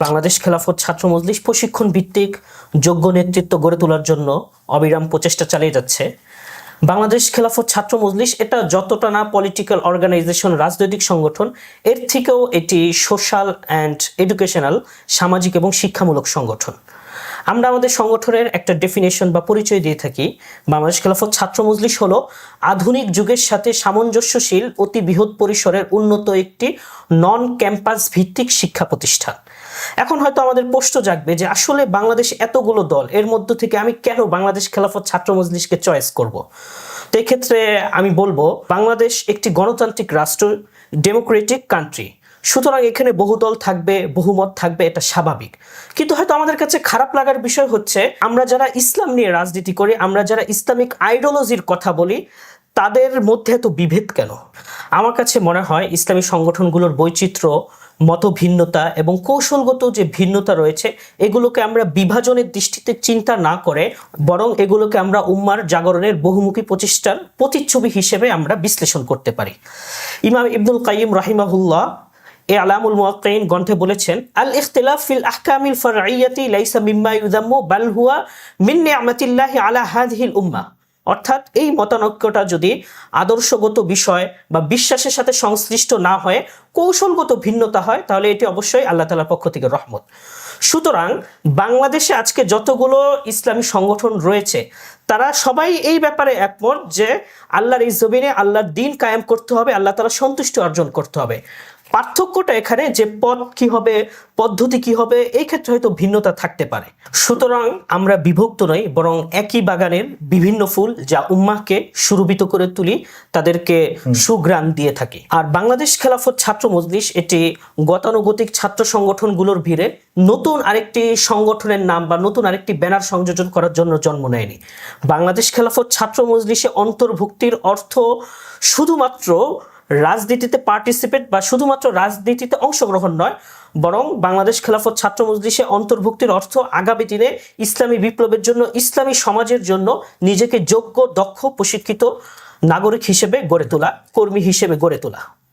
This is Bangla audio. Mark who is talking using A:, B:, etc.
A: বাংলাদেশ খেলাফত ছাত্র মজলিস প্রশিক্ষণ ভিত্তিক যোগ্য নেতৃত্ব গড়ে তোলার জন্য অবিরাম প্রচেষ্টা চালিয়ে যাচ্ছে। বাংলাদেশ খেলাফত ছাত্র মজলিস এটা যতটা না পলিটিক্যাল অর্গানাইজেশন রাজনৈতিক সংগঠন, এর থেকেও এটি সোশ্যাল অ্যান্ড এডুকেশনাল সামাজিক এবং শিক্ষামূলক সংগঠন। আমরা আমাদের সংগঠনের একটা ডেফিনেশন বা পরিচয় দিয়ে থাকি। বাংলাদেশ খেলাফত ছাত্র মজলিস হলো আধুনিক যুগের সাথে সামঞ্জস্যশীল, অতি বৃহৎ পরিসরের উন্নত একটি নন ক্যাম্পাস ভিত্তিক শিক্ষা প্রতিষ্ঠান। এখন হয়তো আমাদের প্রশ্ন জাগবে যে আসলে বাংলাদেশ এতগুলো দল, এর মধ্য থেকে আমি কেন বাংলাদেশ খেলাফত ছাত্র মজলিসকে চয়েস করব? তো এক্ষেত্রে আমি বলব, বাংলাদেশ একটি গণতান্ত্রিক রাষ্ট্র ডেমোক্রেটিক কান্ট্রি সুতরাং এখানে বহু দল থাকবে, বহুমত থাকবে, এটা স্বাভাবিক। কিন্তু হয়তো আমাদের কাছে খারাপ লাগার বিষয় হচ্ছে, আমরা যারা ইসলাম নিয়ে রাজনীতি করি, আমরা যারা ইসলামিক আইডিওলজির কথা বলি, তাদের মধ্যে এত বিভেদ কেন? আমার কাছে মনে হয় ইসলামী সংগঠনগুলোর বৈচিত্র্য মত ভিন্নতা এবং কৌশলগত যে ভিন্নতা রয়েছে, এগুলোকে আমরা বিভাজনের দৃষ্টিতে চিন্তা না করে, বরং এগুলোকে আমরা উম্মার জাগরণের বহুমুখী প্রচেষ্টার প্রতিচ্ছবি হিসেবে আমরা বিশ্লেষণ করতে পারি। ইমাম ইবনুল কাইম রাহিমাহুল্লাহ এ আলামুল মুয়াক্কিন গ্রন্থে বলেছেন, আল ইখতিলাফ ফিল আহকামিল ফারঈয়াতি লাইসা মিম্মা ইউযাম্মু, বাল হুয়া মিন নি'মাতিল্লাহি আলা হাযিহিল উম্মাহ অর্থাৎ এই মতানৈক্যটা যদি আদর্শগত বিষয় বা বিশ্বাসের সাথে সংশ্লিষ্ট না হয়ে, কৌশলগত ভিন্নতা হয়, তাহলে এটি অবশ্যই আল্লাহ তালার পক্ষ থেকে রহমত। সুতরাং বাংলাদেশে আজকে যতগুলো ইসলামী সংগঠন রয়েছে, তারা সবাই এই ব্যাপারে একমত যে আল্লাহর এই জমিনে আল্লাহর দিন কায়েম করতে হবে, আল্লাহ তালা সন্তুষ্টি অর্জন করতে হবে। পার্থক্যটা এখানে যে পথ কি হবে পদ্ধতি কি হবে এই ক্ষেত্রে হয়তো ভিন্নতা থাকতে পারে। সুতরাং আমরা বিভক্ত নই বরং একই বাগানের বিভিন্ন ফুল যা উম্মাহকে সুরভিত করে তুলি তাদেরকে সুগ্রাণ দিয়ে থাকি। আর বাংলাদেশ খেলাফত ছাত্র মজলিস এটি গতানুগতিক ছাত্র সংগঠনগুলোর ভিড়ে নতুন আরেকটি সংগঠনের নাম বা নতুন আরেকটি ব্যানার সংযোজন করার জন্য জন্ম নেয়নি। বাংলাদেশ খেলাফত ছাত্র মজলিসে অন্তর্ভুক্তির অর্থ শুধুমাত্র রাজনীতিতে পার্টিসিপেট বা শুধুমাত্র রাজনীতিতে অংশগ্রহণ নয়, বরং বাংলাদেশ খেলাফত ছাত্র মজলিসে অন্তর্ভুক্তির অর্থ আগামী দিনে ইসলামী বিপ্লবের জন্য, ইসলামী সমাজের জন্য নিজেকে যোগ্য, দক্ষ, প্রশিক্ষিত নাগরিক হিসেবে গড়ে তোলা, কর্মী হিসেবে গড়ে তোলা।